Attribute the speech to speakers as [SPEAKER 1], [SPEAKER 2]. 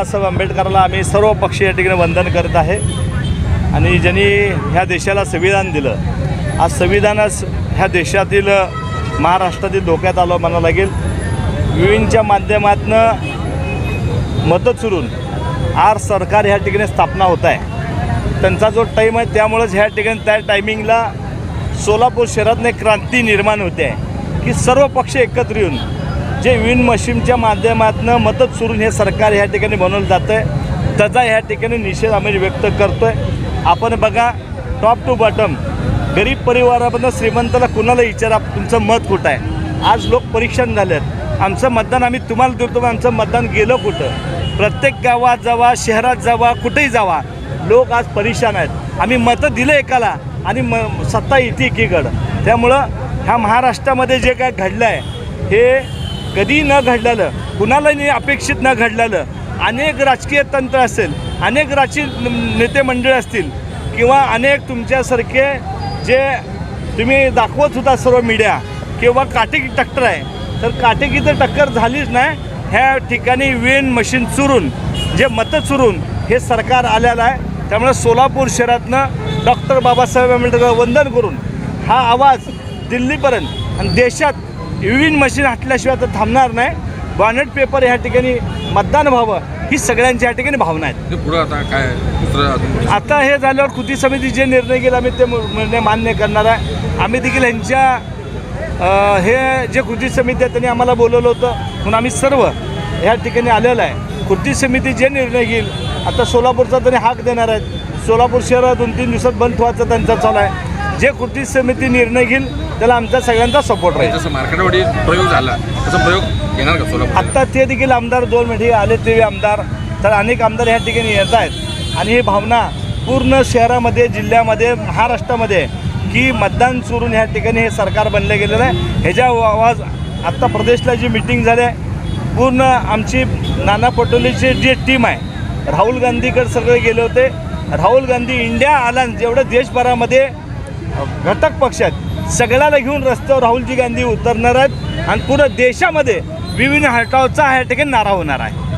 [SPEAKER 1] बाबासाहेब आंबेडकरला आम्ही सर्व पक्ष या ठिकाणी वंदन करत आहे. आणि ज्यांनी ह्या देशाला संविधान दिलं आज संविधानच ह्या देशातील महाराष्ट्रातील धोक्यात आलं म्हणावं लागेल. विविंच्या माध्यमातनं मतं चुरून आर सरकार ह्या ठिकाणी स्थापना होत आहे. त्यांचा जो टाईम आहे त्यामुळंच ह्या ठिकाणी त्या टायमिंगला सोलापूर शहरातनं एक क्रांती निर्माण होते. आहे की सर्व पक्ष एकत्र येऊन जे विन मशीनच्या माध्यमातून मदत सुरून हे सरकार ह्या ठिकाणी बनवलं जातं आहे त्याचा ह्या ठिकाणी निषेध आम्ही व्यक्त करतो आहे आपण बघा टॉप टू बॉटम गरीब परिवारामधनं श्रीमंताला कुणाला विचारा तुमचं मत कुठं आहे? आज लोक परीक्षण झाले आहेत आमचं मतदान आम्ही तुम्हाला देतो आमचं मतदान गेलं कुठं? प्रत्येक गावात जावा शहरात जावा कुठेही जावा लोक आज परेशान आहेत. आम्ही मतं दिलं एकाला आणि म सत्ता येते एकीकडं. त्यामुळं ह्या महाराष्ट्रामध्ये जे काय घडलं आहे हे कधी न घडलेलं कुणालाही अपेक्षित न घडलेलं अनेक राजकीय तंत्र असेल अनेक राजकीय नेते मंडळ असतील किंवा अनेक तुमच्यासारखे जे तुम्ही दाखवत होता सर्व मीडिया किंवा काटेकी टक्कर आहे तर काटेकी तर टक्कर झालीच नाही. ह्या ठिकाणी वेन मशीन चुरून जे मतं चुरून हे सरकार आलेलं आहे. त्यामुळे सोलापूर शहरातनं डॉक्टर बाबासाहेब आंबेडकर वंदन करून हा आवाज दिल्लीपर्यंत आणि देशात विविन मशीन हटल्याशिवाय तर थांबणार नाही. बॉनेट पेपर ह्या ठिकाणी मतदान व्हावं ही सगळ्यांची या ठिकाणी भावना आहेत.
[SPEAKER 2] पुढं आता काय दुसरं
[SPEAKER 1] आता हे झाल्यावर कृती समिती जे निर्णय घेईल आम्ही ते निर्णय मान्य करणार आहे. आम्ही देखील यांच्या हे जे कृती समिती आहे त्यांनी आम्हाला बोलवलं होतं. म्हणून आम्ही सर्व ह्या ठिकाणी आलेलं आहे. कृती समिती जे निर्णय घेईल आता सोलापूरचा त्यांनी हाक देणार आहेत. सोलापूर शहर दोन तीन दिवसात बंद व्हायचा त्यांचा चालू आहे. जे कृती समिती निर्णय घेईल त्याला आमचा सगळ्यांचा सपोर्ट राहील.
[SPEAKER 2] जसं प्रयोग झाला तसा प्रयोग येणार का सोलापूर?
[SPEAKER 1] आत्ता ते देखील आमदार दोन मिनिटे आले ते आमदार तर अनेक आमदार ह्या ठिकाणी येत आहेत. आणि ही भावना पूर्ण शहरामध्ये जिल्ह्यामध्ये महाराष्ट्रामध्ये की मतदान चोरून ह्या ठिकाणी हे सरकार बनलं गेलेलं आहे. ह्याच्या आवाज आत्ता प्रदेशला जी मिटिंग झाली आहे पूर्ण आमची नाना पटोलेची जी टीम आहे राहुल गांधीकडे सगळे गेले होते. राहुल गांधी इंडिया आला जेवढं देशभरामध्ये घटक पक्ष आहेत सगळ्याला घेऊन रस्त्यावर राहुलजी गांधी उतरणार आहेत आणि पूर्ण देशामध्ये विविध हटावचा ह्या ठिकाणी नारा होणार आहे.